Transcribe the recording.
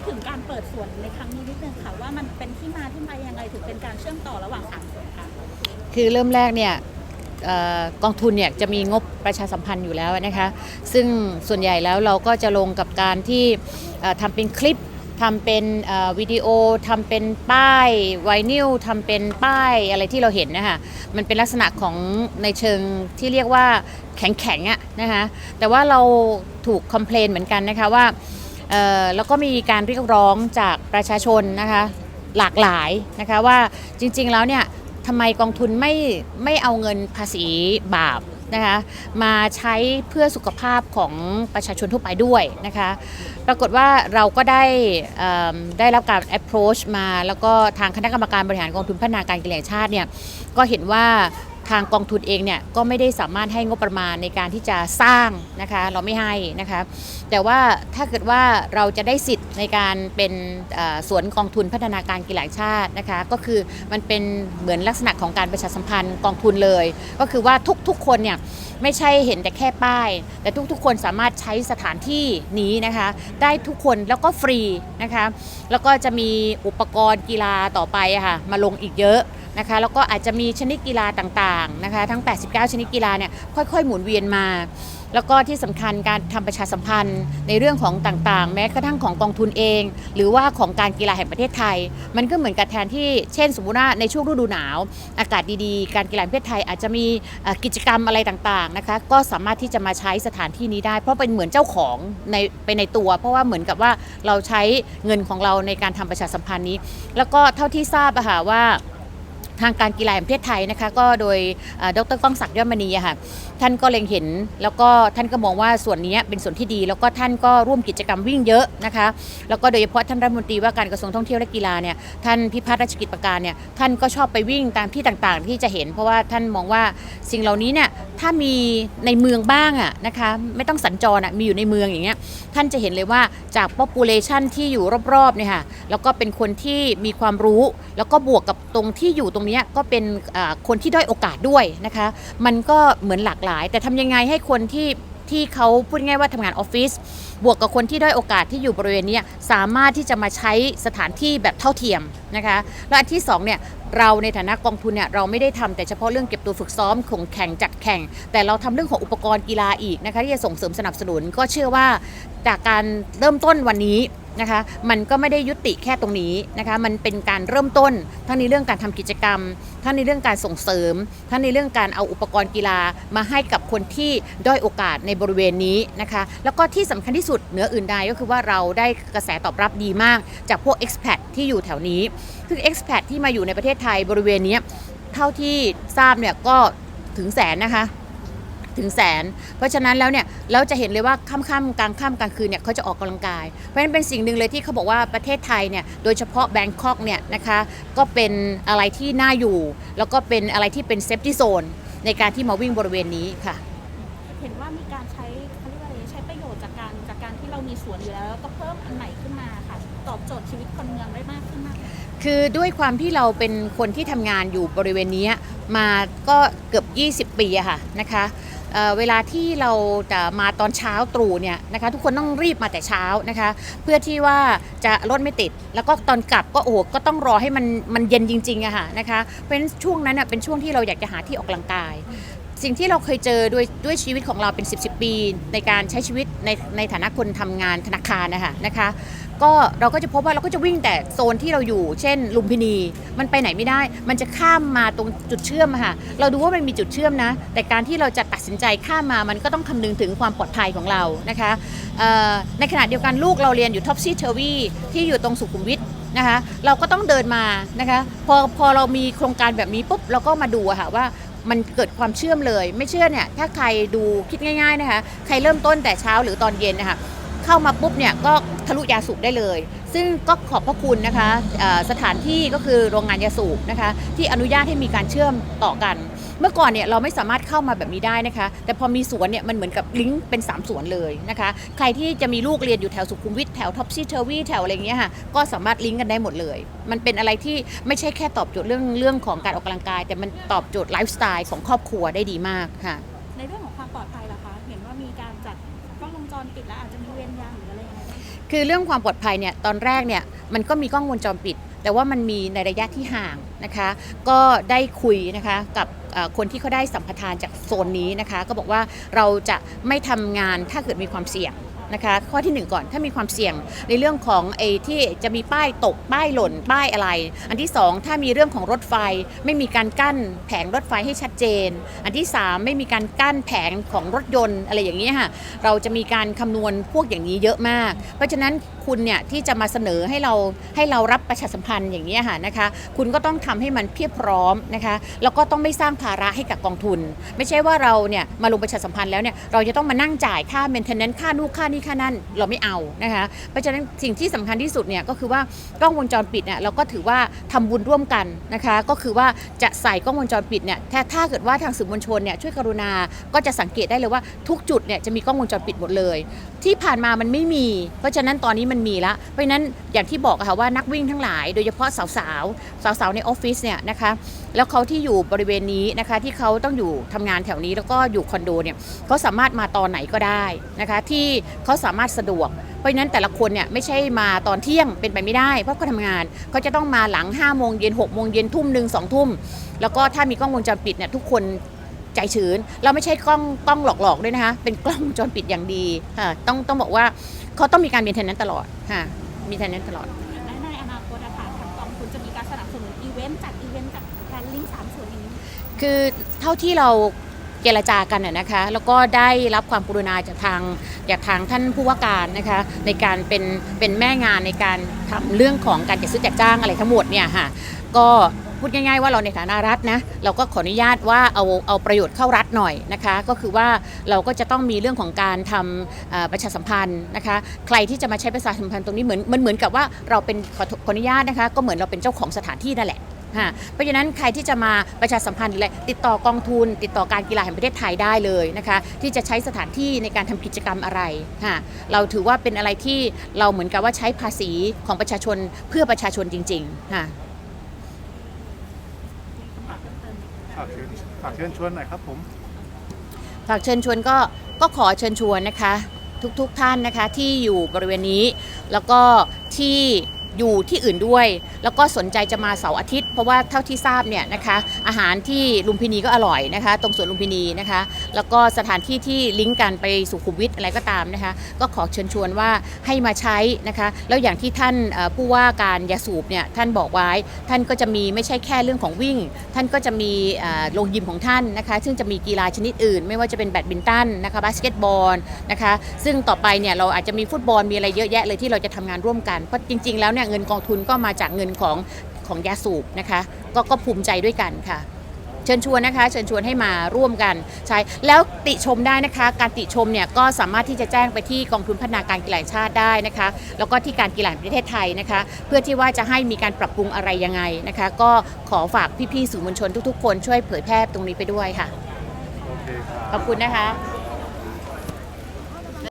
ดถึงการเปิดสวนในครั้งนี้นิดนึงค่ะว่ามันเป็นที่มาที่ไปยังไงถึงเป็นการเชื่อมต่อระหว่างสามสวนค่ะคือเริ่มแรกเนี่ยออกองทุนเนี่ยจะมีงบประชาสัมพันธ์อยู่แล้วนะคะ ซึ่งส่วนใหญ่แล้วเราก็จะลงกับการที่ทำเป็นคลิปทำเป็นวิดีโอทำเป็นป้ายไวนิลทำเป็นป้ายอะไรที่เราเห็นนะคะมันเป็นลักษณะของในเชิงที่เรียกว่าแข็งๆอะนะคะแต่ว่าเราถูกคอมเพลนเหมือนกันนะคะว่า แล้วก็มีการเรียกร้องจากประชาชนนะคะหลากหลายนะคะว่าจริงๆแล้วเนี่ยทำไมกองทุนไม่ไม่เอาเงินภาษีบาปนะคะมาใช้เพื่อสุขภาพของประชาชนทั่วไปด้วยนะคะปรากฏว่าเราก็ได้ได้รับการ approach มา แล้วก็ทางคณะกรรมการบริหารกองทุนพัฒนาการกีฬาชาติเนี่ยก็เห็นว่า ทางกองทุนเองเนี่ยก็ไม่ได้สามารถให้งบประมาณในการที่จะสร้างนะคะเราไม่ให้นะคะแต่ว่าถ้าเกิดว่าเราจะได้สิทธิ์ในการเป็นสวนกองทุนพัฒนาการกีฬาชาตินะคะก็คือมันเป็นเหมือนลักษณะของการประชาสัมพันธ์กองทุนเลย ก็คือว่าทุกๆคนเนี่ยไม่ใช่เห็นแต่แค่ป้าย แต่ทุกๆ คนสามารถใช้สถานที่นี้นะคะ ได้ทุกคนแล้วก็ฟรีนะคะ แล้วก็จะมีอุปกรณ์กีฬาต่อไปอะค่ะมาลงอีกเยอะ นะคะแล้วก็อาจจะมีชนิดกีฬาต่างๆนะคะทั้ง 89 ชนิดกีฬาเนี่ยค่อยๆ หมุนเวียนมา แล้วก็ที่สำคัญการทำประชาสัมพันธ์ในเรื่องของต่างๆ แม้กระทั่งของกองทุนเอง หรือว่าของการกีฬาแห่งประเทศไทย มันก็เหมือนกับแทนที่เช่น สมมุติว่าในช่วงฤดูหนาว อากาศดีๆ การกีฬาแห่งประเทศไทยอาจจะมีกิจกรรมอะไรต่างๆนะคะก็สามารถที่จะมาใช้สถานที่นี้ได้ เพราะเป็นเหมือนเจ้าของในไปในตัว เพราะว่าเหมือนกับว่าเราใช้เงินของเราในการทำประชาสัมพันธ์นี้ แล้วก็เท่าที่ทราบอะค่ะว่า ทางการกีฬาแห่งประเทศไทยนะคะ ก็โดยเอ่อดรก้องศักดิ์ยอดมณีค่ะท่านก็เล็งเห็น แล้วก็ท่านก็มองว่าส่วนนี้เป็นส่วนที่ดี แล้วก็ท่านก็ร่วมกิจกรรมวิ่งเยอะนะคะ แล้วก็โดยเฉพาะท่านรัฐมนตรีว่าการกระทรวงท่องเที่ยวและกีฬาเนี่ยท่านพิพัฒน์ราชกิจประการเนี่ยท่านก็ชอบไปวิ่งตามที่ต่างๆ ที่จะเห็น เพราะว่าท่านมองว่าสิ่งเหล่านี้เนี่ย ถ้ามีในเมืองบ้างอะนะคะไม่ต้องสัญจรอะมีอยู่ในเมืองอย่างเงี้ยท่านจะเห็นเลยว่าจาก population ที่อยู่รอบๆเนี่ยค่ะแล้วก็เป็นคนที่มีความรู้ แล้วก็บวกกับตรงที่อยู่ตรงเนี้ยก็เป็นคนที่ด้อยโอกาสด้วยนะคะ มันก็เหมือนหลากหลาย แต่ทำยังไงให้คนที่ ที่เขาพูดง่ายว่าทำงานออฟฟิศบวกกับคนที่ด้อยโอกาสที่อยู่บริเวณนี้สามารถที่จะมาใช้สถานที่แบบเท่าเทียมนะคะแล้วอันที่สองเนี่ยเราในฐานะกองทุนเนี่ยเราไม่ได้ทำแต่เฉพาะเรื่องเก็บตัวฝึกซ้อมของแข่งจัดแข่ง แต่เราทำเรื่องของอุปกรณ์กีฬาอีกนะคะที่จะส่งเสริมสนับสนุนก็เชื่อว่าจากการเริ่มต้นวันนี้นะคะ มันก็ไม่ได้ยุติแค่ตรงนี้นะคะ มันเป็นการเริ่มต้นทั้งในเรื่องการทำกิจกรรมทั้งในเรื่องการส่งเสริมทั้งในเรื่องการเอาอุปกรณ์กีฬามาให้กับคนที่ด้อยโอกาสในบริเวณนี้นะคะ แล้วก็ที่สำคัญที่สุดเหนืออื่นใดก็คือว่าเราได้กระแสตอบรับดีมาก จากพวก expat ที่อยู่แถวนี้ คือ expat ที่มาอยู่ในประเทศไทยบริเวณนี้เท่าที่ทราบเนี่ยก็ถึงแสนนะคะ ถึงแสน เพราะฉะนั้นแล้วเนี่ยเราจะเห็นเลยว่าค่ำๆกลางค่ำกลางคืนเนี่ยเขาจะออกกำลังกาย เพราะฉะนั้นเป็นสิ่งหนึ่งเลยที่เขาบอกว่าประเทศไทยเนี่ยโดยเฉพาะแบงคอกเนี่ยนะคะก็เป็นอะไรที่น่าอยู่ แล้วก็เป็นอะไรที่เป็นเซฟตี้โซนในการที่มาวิ่งบริเวณนี้ค่ะ เห็นว่ามีการใช้เขาเรียกว่าอะไรใช้ประโยชน์จากการจากการที่เรามีสวนอยู่แล้วแล้วก็เพิ่มอันใหม่ขึ้นมาค่ะตอบโจทย์ชีวิตคนเมืองได้มากขึ้นมากคือด้วยความที่เราเป็นคนที่ทำงานอยู่บริเวณนี้มาก็เกือบ 20 ปีอะค่ะนะคะ เวลาที่เราจะมาตอนเช้าตรู่เนี่ยนะคะทุกคนต้องรีบมาแต่เช้านะคะ เพื่อที่ว่าจะรถไม่ติด แล้วก็ตอนกลับก็โอ้โหก็ต้องรอให้มันมันเย็นจริงๆอะค่ะนะคะเพราะฉะนั้นช่วงนั้นเป็นช่วงที่เราอยากจะหาที่ออกกำลังกาย สิ่งที่เราเคยเจอด้วยด้วยชีวิตของเราเป็น 10บสปี ในการใช้ชีวิตในในฐานะคนทำงานธนาคารนะคะนะคะก็เราก็จะพบว่าเราก็จะวิ่งแต่โซนที่เราอยู่ เช่น ลุมพินี มันไปไหนไม่ได้ มันจะข้ามมาตรงจุดเชื่อมค่ะเราดูว่ามันมีจุดเชื่อมนะ แต่การที่เราจะตัดสินใจข้ามมามันก็ต้องคำนึงถึงความปลอดภัยของเรานะคะในขณะเดียวกันลูกเราเรียนอยู่ท็อปซี่เทอร์วีที่อยู่ตรงสุขุมวิทนะคะเราก็ต้องเดินมานะคะพอพอเรามีโครงการแบบนี้ปุ๊บเราก็มาดูค่ะว่า มันเกิดความเชื่อมเลย ไม่เชื่อเนี่ยถ้าใครดูคิดง่าย ๆนะคะ ใครเริ่มต้นแต่เช้าหรือตอนเย็นนะคะเข้ามาปุ๊บเนี่ยก็ทะลุยาสูบได้เลย ซึ่งก็ขอบพระคุณนะคะสถานที่ก็คือโรงงานยาสูบนะคะที่อนุญาตให้มีการเชื่อมต่อกัน เมื่อก่อนเนี่ยเราไม่สามารถเข้ามาแบบนี้ได้นะคะ แต่พอมีสวนเนี่ยมันเหมือนกับลิงก์เป็น 3 สวนเลยนะคะ ใครที่จะมีลูกเรียนอยู่แถวสุขุมวิทแถวท็อปซี่เทอร์วีแถวอะไรเงี้ยค่ะก็สามารถลิงก์กันได้หมดเลย มันเป็นอะไรที่ไม่ใช่แค่ตอบโจทย์เรื่องเรื่องของการออกกำลังกาย แต่มันตอบโจทย์ไลฟ์สไตล์ของครอบครัวได้ดีมากค่ะ ในเรื่องของความปลอดภัยล่ะคะ เห็นว่ามีการจัดกล้องวงจรปิดแล้วอาจจะมีเวรยามหรืออะไรยังไงบ้างคือเรื่องความปลอดภัยเนี่ยตอนแรกเนี่ยมันก็มีกล้องวงจรปิด แต่ว่ามันมีในระยะที่ห่างนะคะ ก็ได้คุยนะคะกับเอ่อ คนที่เขาได้สัมปทานจากโซนนี้นะคะ ก็บอกว่าเราจะไม่ทำงานถ้าเกิดมีความเสี่ยงนะคะข้อที่หนึ่งก่อนถ้ามีความเสี่ยงในเรื่องของไอ้ที่จะมีป้ายตกป้ายหล่นป้ายอะไร อันที่สองถ้ามีเรื่องของรถไฟ ไม่มีการกั้นแผงรถไฟให้ชัดเจน อันที่สามไม่มีการกั้นแผงของรถยนต์อะไรอย่างนี้ค่ะเราจะมีการคำนวณพวกอย่างนี้เยอะมาก เพราะฉะนั้น คุณเนี่ยที่จะมาเสนอให้เราให้เรารับประชาสัมพันธ์อย่างนี้ค่ะนะคะ คุณก็ต้องทำให้มันเพียบพร้อมนะคะแล้วก็ต้องไม่สร้างภาระให้กับกองทุน ไม่ใช่ว่าเราเนี่ยมาลงประชาสัมพันธ์แล้วเนี่ยเราจะต้องมานั่งจ่ายค่า maintenance ค่านู่นค่านี่ค่านั่นเราไม่เอานะคะเพราะฉะนั้นสิ่งที่สำคัญที่สุดเนี่ยก็คือว่ากล้องวงจรปิดเนี่ยเราก็ถือว่าทำบุญร่วมกันนะคะก็คือว่าจะใส่กล้องวงจรปิดเนี่ยถ้าถ้าเกิดว่าทางสื่อมวลชนเนี่ยช่วยกรุณาก็จะสังเกตได้เลยว่าทุกจุดเนี่ยจะมีกล้องวงจรปิดหมดเลย ที่ผ่านมามันไม่มี เพราะฉะนั้นตอนนี้มันมีละเพราะฉะนั้นอย่างที่บอกอะค่ะว่านักวิ่งทั้งหลาย โดยเฉพาะสาวๆ สาวๆในออฟฟิศเนี่ยนะคะแล้วเขาที่อยู่บริเวณนี้นะคะที่เขาต้องอยู่ทำงานแถวนี้แล้วก็อยู่คอนโดเนี่ยเขาสามารถมาตอนไหนก็ได้นะคะที่เขาสามารถสะดวก เพราะฉะนั้นแต่ละคนเนี่ยไม่ใช่มาตอนเที่ยงเป็นไปไม่ได้ เพราะเขาทำงานเขาจะต้องมาหลัง5้าโมงเย็นหกโมงเย็นทุ่มหนึ่งสองทุ่มแล้วก็ถ้ามีกล้องวงจรปิดเนี่ยทุกคน ใจชื้น เราไม่ใช่กล้องกล้องหลอกๆด้วยนะคะ เป็นกล้องจรปิดอย่างดีค่ะต้องต้องบอกว่าเขาต้องมีการมีเทนนั้นตลอดค่ะมีเทนนั้นตลอด และในอนาคตนะคะทางกองทุนจะมีการสนับสนุนอีเวนต์จัดอีเวนต์กับการลิงก์สามส่วนอย่างนี้ คือเท่าที่เราเจรจากันน่ะนะคะ แล้วก็ได้รับความกรุณาจากทางจากทางท่านผู้ว่าการนะคะ ในการเป็นเป็นแม่งานในการทำเรื่องของการจัดซื้อจัดจ้างอะไรทั้งหมดเนี่ยค่ะก็ พูดง่ายๆว่าเราในฐานะรัฐนะเราก็ขออนุญาตว่าเอาเอาประโยชน์เข้ารัฐหน่อยนะคะ ก็คือว่าเราก็จะต้องมีเรื่องของการทำประชาสัมพันธ์นะคะ ใครที่จะมาใช้ประชาสัมพันธ์ตรงนี้เหมือนมันเหมือนกับว่าเราเป็นขอขออนุญาตนะคะ ก็เหมือนเราเป็นเจ้าของสถานที่นั่นแหละค่ะเพราะฉะนั้นใครที่จะมาประชาสัมพันธ์หรืออะไรติดต่อกองทุน ติดต่อการกีฬาแห่งประเทศไทยได้เลยนะคะ ที่จะใช้สถานที่ในการทำกิจกรรมอะไรค่ะเราถือว่าเป็นอะไรที่เราเหมือนกับว่าใช้ภาษีของประชาชนเพื่อประชาชนจริงๆค่ะ ฝากเชิญฝากเชิญชวนหน่อยครับผมฝากเชิญชวนก็ก็ขอเชิญชวนนะคะทุกๆทท่านนะคะที่อยู่บริเวณนี้ แล้วก็ที่อยู่ที่อื่นด้วย แล้วก็สนใจจะมาเสาร์อาทิตย์ เพราะว่าเท่าที่ทราบเนี่ยนะคะอาหารที่ลุมพินีก็อร่อยนะคะ ตรงสวนลุมพินีนะคะ แล้วก็สถานที่ที่ลิงก์กันไปสุขุมวิทอะไรก็ตามนะคะ ก็ขอเชิญชวนว่าให้มาใช้นะคะ แล้วอย่างที่ท่านผู้ว่าการยาสูบเนี่ยท่านบอกไว้ ท่านก็จะมีไม่ใช่แค่เรื่องของวิ่ง ท่านก็จะมีโรงยิมของท่านนะคะ ซึ่งจะมีกีฬาชนิดอื่น ไม่ว่าจะเป็นแบดมินตันนะคะบาสเกตบอลนะคะ ซึ่งต่อไปเนี่ยเราอาจจะมีฟุตบอลมีอะไรเยอะแยะเลยที่เราจะทำงานร่วมกัน เพราะจริง ๆ แล้วเนี่ยเงินกองทุนก็มาจากเงินของของยาสูบนะคะ ก็ก็ภูมิใจด้วยกันค่ะ เชิญชวนนะคะ เชิญชวนให้มาร่วมกันใช่แล้วติชมได้นะคะ การติชมเนี่ยก็สามารถที่จะแจ้งไปที่กองทุนพัฒนาการกีฬาแห่งชาติได้นะคะ แล้วก็ที่การกีฬาแห่งประเทศไทยนะคะ เพื่อที่ว่าจะให้มีการปรับปรุงอะไรยังไงนะคะ ก็ขอฝากพี่ๆสื่อมวลชนทุกๆ คนช่วยเผยแพร่ตรงนี้ไปด้วยค่ะโอเคครับขอบคุณนะคะ